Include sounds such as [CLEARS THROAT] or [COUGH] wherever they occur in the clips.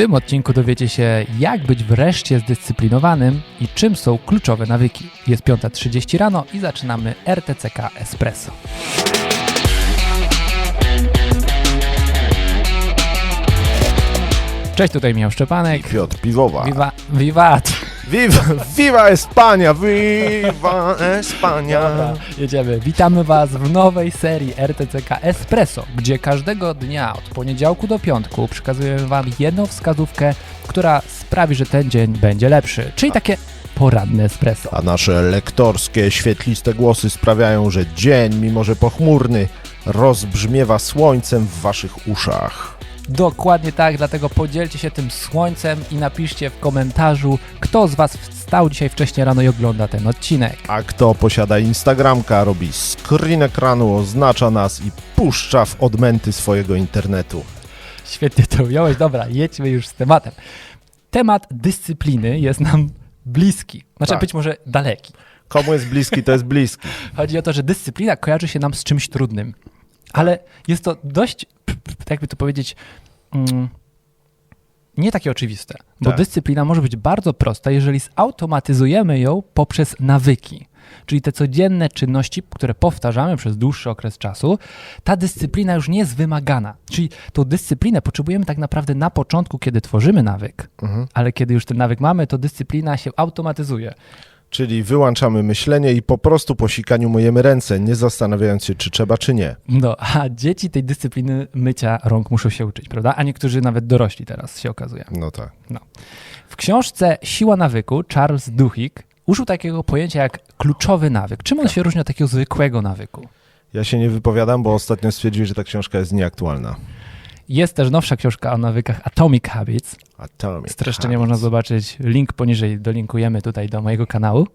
tym odcinku dowiecie się, jak być wreszcie zdyscyplinowanym i czym są kluczowe nawyki. Jest 5.30 rano i zaczynamy RTCK Espresso. Cześć, tutaj Michał Szczepanek. Piotr Piwowa. Viva, wiwat. Viva, viva Espania, viva Espania. Dobra, jedziemy. Witamy Was w nowej serii RTCK Espresso, gdzie każdego dnia od poniedziałku do piątku przekazujemy Wam jedną wskazówkę, która sprawi, że ten dzień będzie lepszy. Czyli takie poranne espresso. A nasze lektorskie, świetliste głosy sprawiają, że dzień, mimo że pochmurny, rozbrzmiewa słońcem w Waszych uszach. Dokładnie tak, dlatego podzielcie się tym słońcem i napiszcie w komentarzu, kto z Was wstał dzisiaj wcześniej rano i ogląda ten odcinek. A kto posiada Instagramka, robi screen ekranu, oznacza nas i puszcza w odmęty swojego internetu. Świetnie to ująłeś. Dobra, jedźmy już z tematem. Temat dyscypliny jest nam bliski. Znaczy Tak. być może daleki. Komu jest bliski, to jest bliski. [LAUGHS] Chodzi o to, że dyscyplina kojarzy się nam z czymś trudnym. Ale jest to dość, jakby to powiedzieć, nie takie oczywiste. Bo Tak. dyscyplina może być bardzo prosta, jeżeli zautomatyzujemy ją poprzez nawyki. Czyli te codzienne czynności, które powtarzamy przez dłuższy okres czasu, ta dyscyplina już nie jest wymagana. Czyli tą dyscyplinę potrzebujemy tak naprawdę na początku, kiedy tworzymy nawyk, Mhm. ale kiedy już ten nawyk mamy, to dyscyplina się automatyzuje. Czyli wyłączamy myślenie i po prostu po sikaniu myjemy ręce, nie zastanawiając się, czy trzeba, czy nie. No, a dzieci tej dyscypliny mycia rąk muszą się uczyć, prawda? A niektórzy nawet dorośli teraz się okazuje. No tak. W książce Siła nawyku Charles Duhigg użył takiego pojęcia jak kluczowy nawyk. Czym on się różni od takiego zwykłego nawyku? Ja się nie wypowiadam, bo ostatnio stwierdził, że ta książka jest nieaktualna. Jest też nowsza książka o nawykach Atomic Habits. Atomic Streszczenie Habits. można zobaczyć. Link poniżej dolinkujemy tutaj do mojego kanału.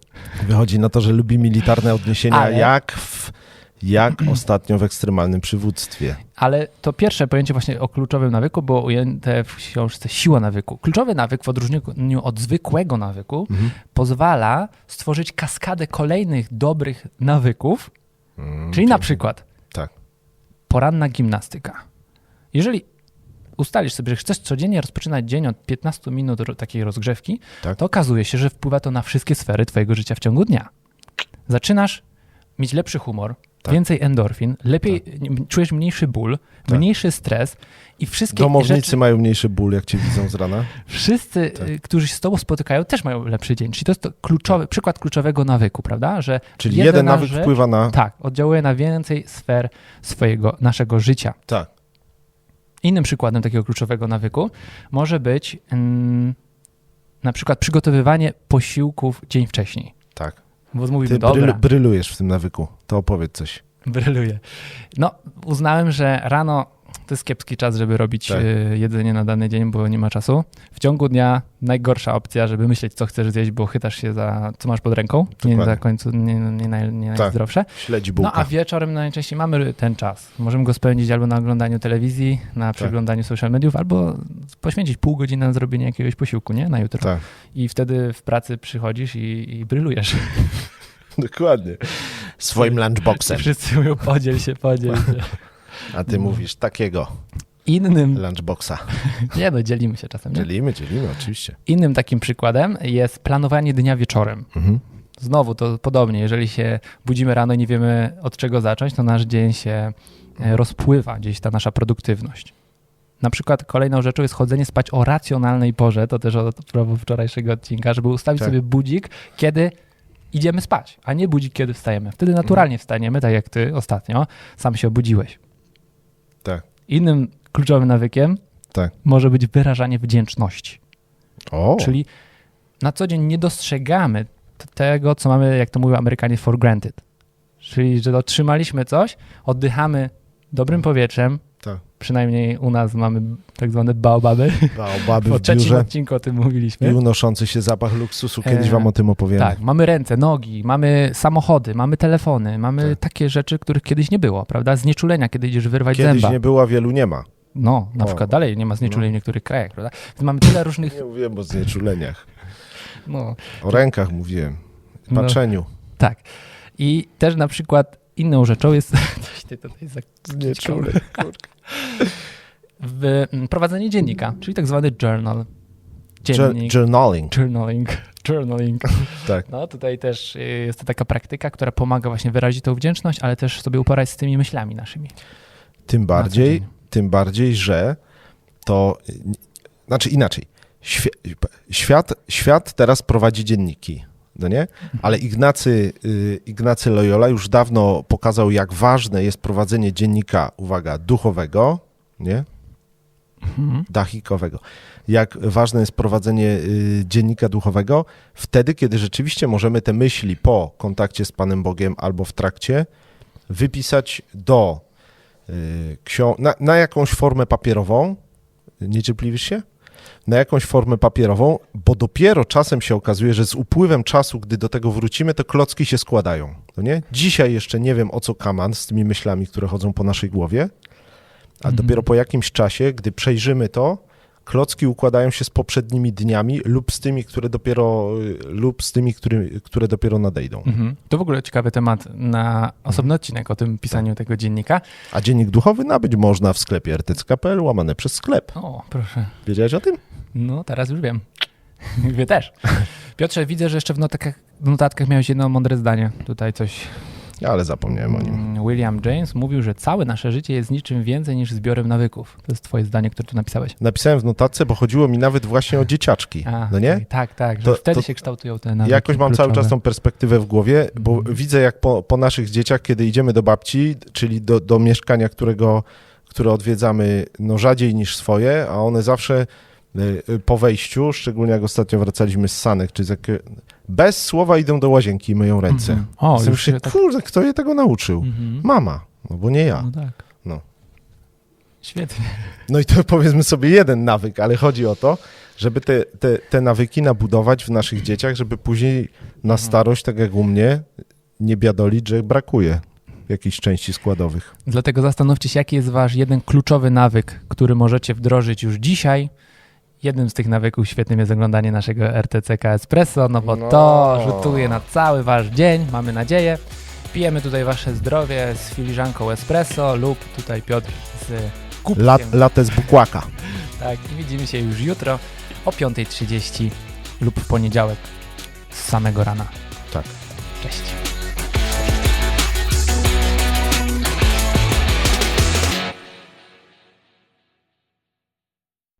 Wychodzi na to, że lubi militarne odniesienia, Ale- jak, w, jak [CLEARS THROAT] ostatnio w ekstremalnym przywództwie. Ale to pierwsze pojęcie właśnie o kluczowym nawyku było ujęte w książce Siła nawyku. Kluczowy nawyk w odróżnieniu od zwykłego nawyku Mhm. pozwala stworzyć kaskadę kolejnych dobrych nawyków, Mm, czyli na przykład Tak. poranna gimnastyka. Jeżeli ustalisz sobie, że chcesz codziennie rozpoczynać dzień od 15 minut takiej rozgrzewki, Tak. to okazuje się, że wpływa to na wszystkie sfery twojego życia w ciągu dnia. Zaczynasz mieć lepszy humor, Tak. więcej endorfin, lepiej m- czujesz mniejszy ból, Tak. mniejszy stres i wszystkie Domownicy rzeczy, mają mniejszy ból, jak cię widzą z rana. wszyscy, Tak. y, którzy się z tobą spotykają, też mają lepszy dzień. Czyli to jest to kluczowy, przykład kluczowego nawyku, prawda? Że Czyli jeden nawyk rzecz- wpływa na... tak, oddziałuje na więcej sfer swojego, naszego życia. Tak. Innym przykładem takiego kluczowego nawyku może być mm, na przykład przygotowywanie posiłków dzień wcześniej. tak. Bo mówimy, Ty dobra, brylujesz w tym nawyku. To opowiedz coś. bryluję. No, uznałem, że rano to jest kiepski czas, żeby robić Tak. y, jedzenie na dany dzień, bo nie ma czasu. W ciągu dnia najgorsza opcja, żeby myśleć, co chcesz zjeść, bo chytasz się za, co masz pod ręką. Nie Dokładnie. za końcu, nie, nie, naj, nie Tak. najzdrowsze. Śledzi No bułka. a wieczorem najczęściej mamy ten czas. Możemy go spędzić albo na oglądaniu telewizji, Tak. na przeglądaniu social mediów, albo poświęcić pół godziny na zrobienie jakiegoś posiłku, nie? Na jutro. Tak. I wtedy w pracy przychodzisz i, i brylujesz. [LAUGHS] Dokładnie. Swoim lunchboxem. Wszyscy mówią, podziel się, podziel [LAUGHS] się. A ty mówisz takiego Innym, lunchboxa. [LAUGHS] nie no, dzielimy się czasem, nie? Dzielimy, dzielimy, oczywiście. Innym takim przykładem jest planowanie dnia wieczorem. Mhm. Znowu to podobnie, jeżeli się budzimy rano i nie wiemy od czego zacząć, to nasz dzień się e, rozpływa, gdzieś ta nasza produktywność. Na przykład kolejną rzeczą jest chodzenie spać o racjonalnej porze, to też od wczorajszego odcinka, żeby ustawić Tak. sobie budzik, kiedy idziemy spać, a nie budzik, kiedy wstajemy. Wtedy naturalnie wstaniemy, tak jak ty ostatnio, sam się obudziłeś. Tak. Innym kluczowym nawykiem Tak. może być wyrażanie wdzięczności. O, Czyli na co dzień nie dostrzegamy tego, co mamy, jak to mówią Amerykanie, for granted. Czyli, że otrzymaliśmy coś, oddychamy dobrym powietrzem, tak. przynajmniej u nas mamy tak zwane baobaby. Baobaby [LAUGHS] w trzecim biurze odcinku o tym i mówiliśmy. unoszący się zapach luksusu. Kiedyś E, wam o tym opowiemy. Tak, mamy ręce, nogi, mamy samochody, mamy telefony, mamy Tak. takie rzeczy, których kiedyś nie było, prawda? Znieczulenia, kiedy idziesz wyrwać Kiedyś zęba. nie było, a wielu nie ma. No, na O. przykład dalej nie ma znieczuleń w niektórych krajach, prawda? Więc mamy tyle różnych... [LAUGHS] Nie mówiłem o znieczuleniach. No, O rękach mówiłem. No. Patrzeniu. Tak. I też na przykład inną rzeczą jest. [LAUGHS] Coś ty tutaj za... Znieczuleń. w mm, prowadzenie dziennika, czyli tak zwany journal. Jour- Dziennik. journaling. Journaling. [LAUGHS] Journaling. Tak. No tutaj też y, jest to taka praktyka, która pomaga właśnie wyrazić tą wdzięczność, ale też sobie uporać z tymi myślami naszymi. Tym na bardziej, dzień. tym bardziej, że to. Znaczy inaczej. Świe, świat, świat teraz prowadzi dzienniki. No nie? Ale Ignacy, y, Ignacy Loyola już dawno pokazał, jak ważne jest prowadzenie dziennika, uwaga, duchowego, nie? Mhm. dachikowego. Jak ważne jest prowadzenie y, dziennika duchowego wtedy, kiedy rzeczywiście możemy te myśli po kontakcie z Panem Bogiem albo w trakcie wypisać do y, na, na jakąś formę papierową. Niecierpliwisz się? Na jakąś formę papierową, bo dopiero czasem się okazuje, że z upływem czasu, gdy do tego wrócimy, to klocki się składają. No nie? Dzisiaj jeszcze nie wiem o co kaman z tymi myślami, które chodzą po naszej głowie, a Mhm. dopiero po jakimś czasie, gdy przejrzymy to, klocki układają się z poprzednimi dniami lub z tymi, które dopiero, lub z tymi, który, które dopiero nadejdą. Mhm. To w ogóle ciekawy temat na osobny odcinek o tym pisaniu tego dziennika. A dziennik duchowy nabyć można w sklepie rtc.pl łamane przez sklep. O, proszę. Wiedziałeś o tym? No, teraz już wiem. [LAUGHS] Wy też. Piotrze, widzę, że jeszcze w notatkach, w notatkach miałeś jedno mądre zdanie. Tutaj coś. Ale zapomniałem o nim. Mm, William James mówił, że całe nasze życie jest niczym więcej niż zbiorem nawyków. To jest twoje zdanie, które tu napisałeś. Napisałem w notatce, bo chodziło mi nawet właśnie o dzieciaczki. A, No nie? Tak, tak, że To- wtedy to- się kształtują te nawyki Jakoś mam cały kluczowe. czas tą perspektywę w głowie, bo Mhm. widzę jak po, po naszych dzieciach, kiedy idziemy do babci, czyli do, do mieszkania, którego, które odwiedzamy no, rzadziej niż swoje, a one zawsze y, po wejściu, szczególnie jak ostatnio wracaliśmy z sanek, czy z jakie, bez słowa idą do łazienki i myją ręce. Mhm. O, Sobie już się tak... kurde, kto je tego nauczył? Mhm. Mama, no bo nie ja. No tak. No. Świetnie. No i to powiedzmy sobie jeden nawyk, ale chodzi o to, żeby te, te, te nawyki nabudować w naszych dzieciach, żeby później na Mhm. starość, tak jak u mnie, nie biadolić, że brakuje jakichś części składowych. Dlatego zastanówcie się, jaki jest wasz jeden kluczowy nawyk, który możecie wdrożyć już dzisiaj. Jednym z tych nawyków świetnym jest oglądanie naszego RTCK Espresso, no bo No. to rzutuje na cały wasz dzień, mamy nadzieję. Pijemy tutaj wasze zdrowie z filiżanką espresso lub tutaj Piotr z kubkiem. Lat, latę z bukłaka. [LAUGHS] Tak, i widzimy się już jutro o 5.30 lub w poniedziałek z samego rana. Tak. Cześć.